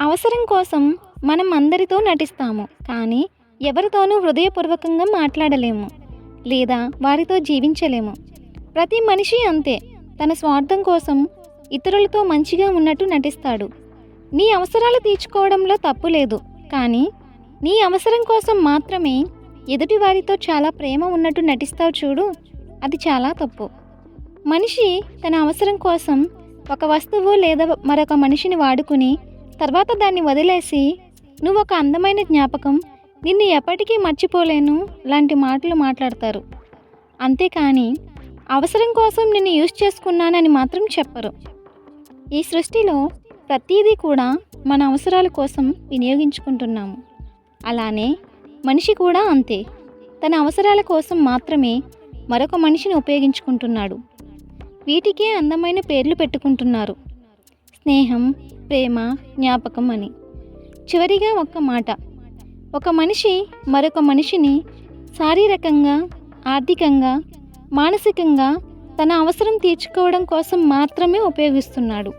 అవసరం కోసం మనం అందరితో నటిస్తాము కానీ ఎవరితోనూ హృదయపూర్వకంగా మాట్లాడలేము లేదా వారితో జీవించలేము. ప్రతి మనిషి అంతే తన స్వార్థం కోసం ఇతరులతో మంచిగా ఉన్నట్టు నటిస్తాడు. నీ అవసరాలు తీర్చుకోవడంలో తప్పు లేదు కానీ నీ అవసరం కోసం మాత్రమే ఎదుటి వారితో చాలా ప్రేమ ఉన్నట్టు నటిస్తావు చూడు అది చాలా తప్పు. మనిషి తన అవసరం కోసం ఒక వస్తువు లేదా మరొక మనిషిని వాడుకుని తర్వాత దాన్ని వదిలేసి నువ్వు ఒక అందమైన జ్ఞాపకం. నిన్ను ఎప్పటికీ మర్చిపోలేను లాంటి మాటలు మాట్లాడతారు. అంతేకాని అవసరం కోసం నిన్ను యూజ్ చేసుకున్నానని మాత్రం చెప్పరు. ఈ సృష్టిలో ప్రతీదీ కూడా మన అవసరాల కోసం వినియోగించుకుంటున్నాము. అలానే మనిషి కూడా అంతే. తన అవసరాల కోసం మాత్రమే మరొక మనిషిని ఉపయోగించుకుంటున్నాడు. వీటికే అందమైన పేర్లు పెట్టుకుంటున్నారు. స్నేహం ప్రేమ జ్ఞాపకం అని. చివరిగా ఒక్క మాట. ఒక మనిషి మరొక మనిషిని శారీరకంగా ఆర్థికంగా మానసికంగా తన అవసరం తీర్చుకోవడం కోసం మాత్రమే ఉపయోగిస్తున్నాడు.